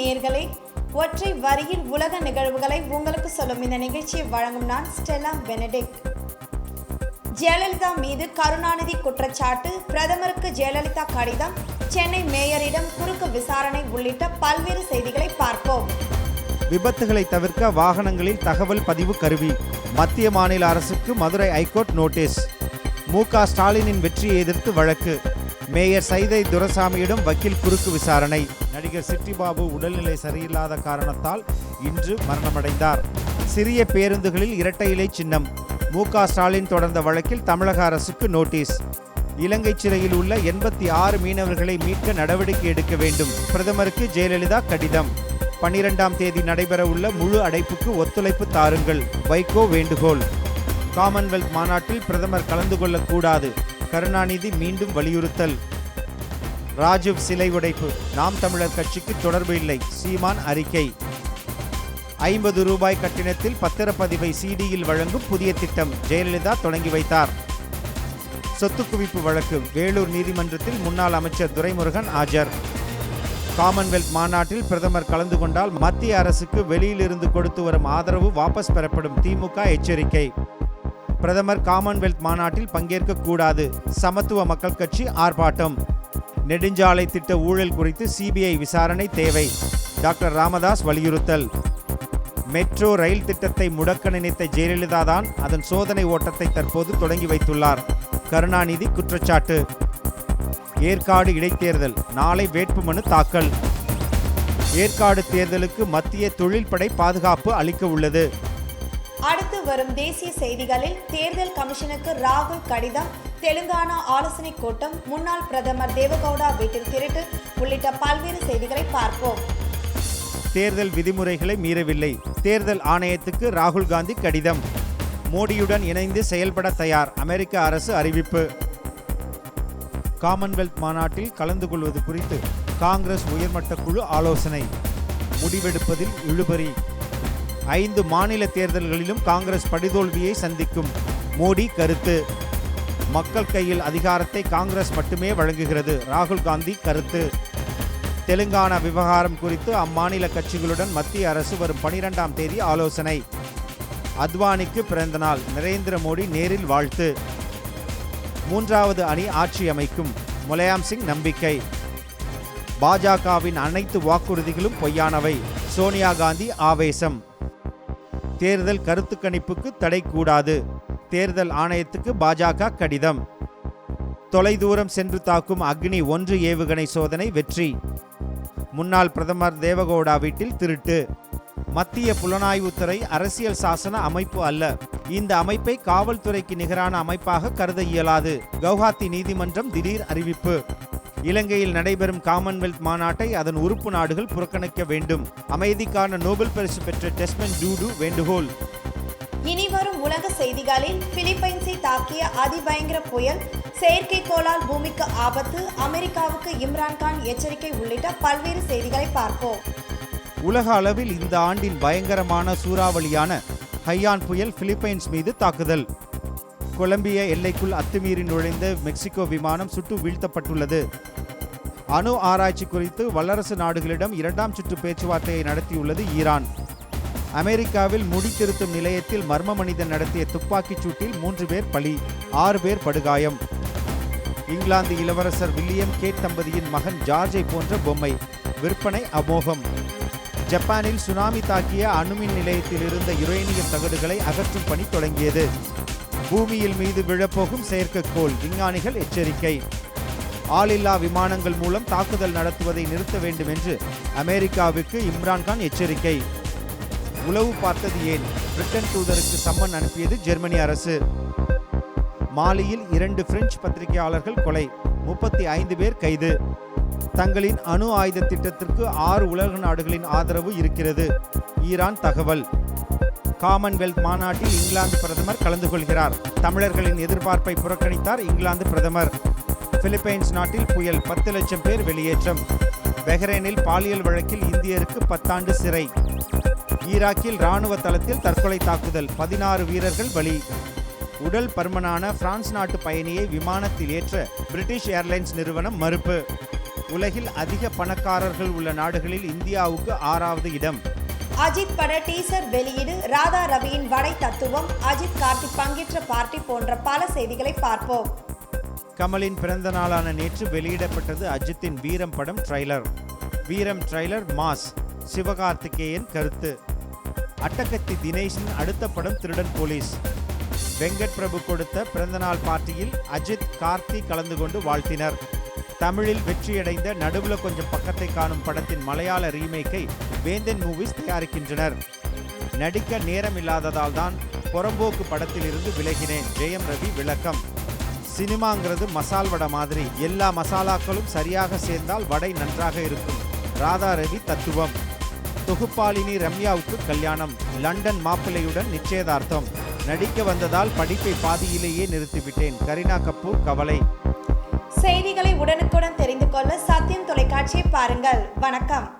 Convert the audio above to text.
நேர்களே ஒற்றை வரியில் உலக நிகழ்வுகளை உங்களுக்கு சொல்லும் இந்த நிகழ்ச்சியை வழங்கும் நான் ஸ்டெல்லா பெனடிக் ஜெயலலிதா மீது கருணாநிதி குற்றச்சாட்டு பிரதமருக்கு ஜெயலலிதா கடிதம் சென்னை மேயரிடம் குறுக்கு விசாரணை உள்ளிட்ட பல்வேறு செய்திகளை பார்ப்போம். விபத்துகளை தவிர்க்க வாகனங்களில் தகவல் பதிவு கருவி மத்திய மாநில அரசுக்கு மதுரை ஐகோர்ட் நோட்டீஸ். மு ஸ்டாலினின் வெற்றியை எதிர்த்து வழக்கு. மேயர் சைதை துரசாமியிடம் வக்கீல் குறுக்கு விசாரணை. நடிகர் சிட்டிபாபு உடல்நிலை சரியில்லாத காரணத்தால் இன்று மரணமடைந்தார். சிறிய பேருந்துகளில் இரட்டை இலை சின்னம். மு க ஸ்டாலின் தொடர்ந்த வழக்கில் தமிழக அரசுக்கு நோட்டீஸ். இலங்கை சிறையில் உள்ள எண்பத்தி ஆறு மீனவர்களை மீட்க நடவடிக்கை எடுக்க வேண்டும். பிரதமருக்கு ஜெயலலிதா கடிதம். பன்னிரெண்டாம் தேதி நடைபெறவுள்ள முழு அடைப்புக்கு ஒத்துழைப்பு தாருங்கள். வைகோ வேண்டுகோள். காமன்வெல்த் மாநாட்டில் பிரதமர் கலந்து கொள்ளக்கூடாது. கருணாநிதி மீண்டும் வலியுறுத்தல். ராஜீவ் சிலை உடைப்பு. நாம் தமிழர் கட்சிக்கு தொடர்பு இல்லை. சீமான் அறிக்கை. ஐம்பது ரூபாய் கட்டணத்தில் பத்திரப்பதிவை சிடியில் வழங்கும் புதிய திட்டம். ஜெயலலிதா தொடங்கி வைத்தார். சொத்து குவிப்பு வழக்கு. வேலூர் நீதிமன்றத்தில் முன்னாள் அமைச்சர் துரைமுருகன் ஆஜர். காமன்வெல்த் மாநாட்டில் பிரதமர் கலந்து கொண்டால் மத்திய அரசுக்கு வெளியிலிருந்து கொடுத்து வரும் ஆதரவு வாபஸ் பெறப்படும். திமுக எச்சரிக்கை. பிரதமர் காமன்வெல்த் மாநாட்டில் பங்கேற்கக்கூடாது. சமத்துவ மக்கள் கட்சி ஆர்ப்பாட்டம். நெடுஞ்சாலை திட்ட ஊழல் குறித்து சிபிஐ விசாரணை தேவை. டாக்டர் ராமதாஸ் வலியுறுத்தல். மெட்ரோ ரயில் திட்டத்தை முடக்க நினைத்த ஜெயலலிதா தான் அதன் சோதனை ஓட்டத்தை தற்போது தொடங்கி வைத்துள்ளார். கருணாநிதி குற்றச்சாட்டு. ஏற்காடு இடைத்தேர்தல். நாளை வேட்புமனு தாக்கல். ஏற்காடு தேர்தலுக்கு மத்திய தொழில்படை பாதுகாப்பு அளிக்க உள்ளது. அடுத்து வரும் தேசிய செய்திகளில் தேர்தல் கமிஷனுக்கு ராகுல் கடிதம் தெலுங்கானா ஆலோசனை கூட்டம் முன்னாள் பிரதமர் தேவகவுடா வீட்டில் திருட்டு உள்ளிட்ட பல்வேறு செய்திகளை பார்ப்போம். தேர்தல் விதிமுறைகளை மீறவில்லை. தேர்தல் ஆணையத்துக்கு ராகுல் காந்தி கடிதம். மோடியுடன் இணைந்து செயல்பட தயார் அமெரிக்க அரசு அறிவிப்பு. காமன்வெல்த் மாநாட்டில் கலந்து கொள்வது குறித்து காங்கிரஸ் உயர்மட்ட குழு ஆலோசனை. முடிவெடுப்பதில் இழுபறி. ஐந்து மாநில தேர்தல்களிலும் காங்கிரஸ் படுதோல்வியை சந்திக்கும். மோடி கருத்து. மக்கள் கையில் அதிகாரத்தை காங்கிரஸ் மட்டுமே வழங்குகிறது. ராகுல் காந்தி கருத்து. தெலுங்கானா விவகாரம் குறித்து அம்மாநில கட்சிகளுடன் மத்திய அரசு வரும் பனிரெண்டாம் தேதி ஆலோசனை. அத்வானிக்கு பிறந்தநாள் நரேந்திர மோடி நேரில் வாழ்த்து. மூன்றாவது அணி ஆட்சி அமைக்கும். முலாயம் சிங் நம்பிக்கை. பாஜகவின் அனைத்து வாக்குறுதிகளும் பொய்யானவை. சோனியா காந்தி ஆவேசம். தேர்தல் கருத்து கணிப்புக்கு தடை கூடாது. தேர்தல் ஆணையத்துக்கு பாஜக கடிதம். தொலைதூரம் சென்று தாக்கும் அக்னி ஒன்று ஏவுகணை சோதனை வெற்றி. முன்னாள் பிரதமர் தேவகவுடா வீட்டில் திருட்டு. மத்திய புலனாய்வுத்துறை அரசியல் சாசன அமைப்பு அல்ல. இந்த அமைப்பை காவல்துறைக்கு நிகரான அமைப்பாக கருத இயலாது. கவுஹாத்தி நீதிமன்றம் திடீர் அறிவிப்பு. இலங்கையில் நடைபெறும் காமன்வெல்த் மாநாட்டை அதன் உறுப்பு நாடுகள் புறக்கணிக்க வேண்டும். அமைதிக்கான நோபல் பரிசு பெற்ற டெஸ்மன் டூடு வேண்டுகோள். இனி வரும் உலக செய்திகளில் பிலிப்பைன்ஸை தாக்கிய அதிபயங்கர புயல் செயற்கைக்கோளால் பூமிக்கு ஆபத்து அமெரிக்காவுக்கு இம்ரான்கான் எச்சரிக்கை உள்ளிட்ட பல்வேறு செய்திகளை பார்ப்போம். உலக அளவில் இந்த ஆண்டின் பயங்கரமான சூறாவளியான ஹையான் புயல் பிலிப்பைன்ஸ் மீது தாக்குதல். கொலம்பிய எல்லைக்குள் அத்துமீறி நுழைந்த மெக்சிகோ விமானம் சுட்டு வீழ்த்தப்பட்டுள்ளது. அணு ஆராய்ச்சி குறித்து வல்லரசு நாடுகளிடம் இரண்டாம் சுற்று பேச்சுவார்த்தையை நடத்தியுள்ளது ஈரான். அமெரிக்காவில் முடித்திருத்தும் நிலையத்தில் மர்ம மனிதன் நடத்திய துப்பாக்கிச் சூட்டில் மூன்று பேர் பலி ஆறு பேர் படுகாயம். இங்கிலாந்து இளவரசர் வில்லியம் கேட் தம்பதியின் மகன் ஜார்ஜை போன்ற பொம்மை விற்பனை அமோகம். ஜப்பானில் சுனாமி தாக்கிய அணுமின் நிலையத்தில் இருந்த யுரேனியம் தகடுகளை அகற்றும் பணி தொடங்கியது. பூமியில் மீது விழப்போகும் செயற்கைக்கோள் விஞ்ஞானிகள் எச்சரிக்கை. ஆளில்லா விமானங்கள் மூலம் தாக்குதல் நடத்துவதை நிறுத்த வேண்டும் என்று அமெரிக்காவுக்கு இம்ரான்கான் எச்சரிக்கை. உளவு பார்த்தது ஏன்? பிரிட்டன் தூதருக்கு சம்மன் அனுப்பியது ஜெர்மனி அரசு. மாலியில் இரண்டு பிரெஞ்சு பத்திரிகையாளர்கள் கொலை முப்பத்தி ஐந்து பேர் கைது. தங்களின் அணு ஆயுத திட்டத்திற்கு ஆறு உலக நாடுகளின் ஆதரவு இருக்கிறது. ஈரான் தகவல். காமன்வெல்த் மாநாட்டில் இங்கிலாந்து பிரதமர் கலந்து கொள்கிறார். தமிழர்களின் எதிர்பார்ப்பை புறக்கணித்தார் இங்கிலாந்து பிரதமர். பிலிப்பைன்ஸ் நாட்டில் புயல் பத்து லட்சம் பேர் வெளியேற்றம். பெஹ்ரைனில் பாலியல் வழக்கில் இந்தியருக்கு பத்தாண்டு சிறை. ஈராக்கில் ராணுவ தளத்தில் தற்கொலை தாக்குதல் பதினாறு வீரர்கள் பலி. உடல் பருமனான பிரான்ஸ் நாட்டு பயணியை விமானத்தில் ஏற்ற பிரிட்டிஷ் ஏர்லைன்ஸ் நிறுவனம் மறுப்பு. உலகில் அதிக பணக்காரர்கள் உள்ள நாடுகளில் இந்தியாவுக்கு ஆறாவது இடம். அஜித் பட டீசர் வெளியீடு ராதா ரவியின் வடை தத்துவம் அஜித் கார்த்திக் பங்கேற்ற பார்ட்டி போன்ற பல செய்திகளை பார்ப்போம். கமலின் பிறந்த நாளான நேற்று வெளியிடப்பட்டது அஜித்தின் வீரம் படம் ட்ரைலர். வீரம் ட்ரைலர் மாஸ் சிவகார்த்திகேயன் கருத்து. அட்டகத்தி தினேஷின் அடுத்த படம் திருடன் போலீஸ். வெங்கட் பிரபு கொடுத்த பிறந்தநாள் பார்ட்டியில் அஜித் கார்த்தி கலந்து கொண்டு வாழ்த்தினர். தமிழில் வெற்றியடைந்த நடுவுல கொஞ்சம் பக்கத்தை காணும் படத்தின் மலையாள ரீமேக்கை வேந்தன் மூவிஸ் தயாரிக்கின்றனர். நடிக்க நேரம் இல்லாததால் தான் புறம்போக்கு படத்திலிருந்து விலகினேன். ஜெயம் ரவி விளக்கம். சினிமாங்கிறது மசால் வடை மாதிரி. எல்லா மசாலாக்களும் சரியாக சேர்ந்தால் வடை நன்றாக இருக்கும். ராதா ரவி தத்துவம். தொகுப்பாளினி ரம்யாவுக்கு கல்யாணம். லண்டன் மாப்பிள்ளையுடன் நிச்சயதார்த்தம். நடிக்க வந்ததால் படிப்பை பாதியிலேயே நிறுத்திவிட்டேன். கரீனா கபூர் கவலை. செய்திகளை உடனுக்குடன் தெரிந்து கொள்ள சத்தியம் தொலைக்காட்சியை பாருங்கள். வணக்கம்.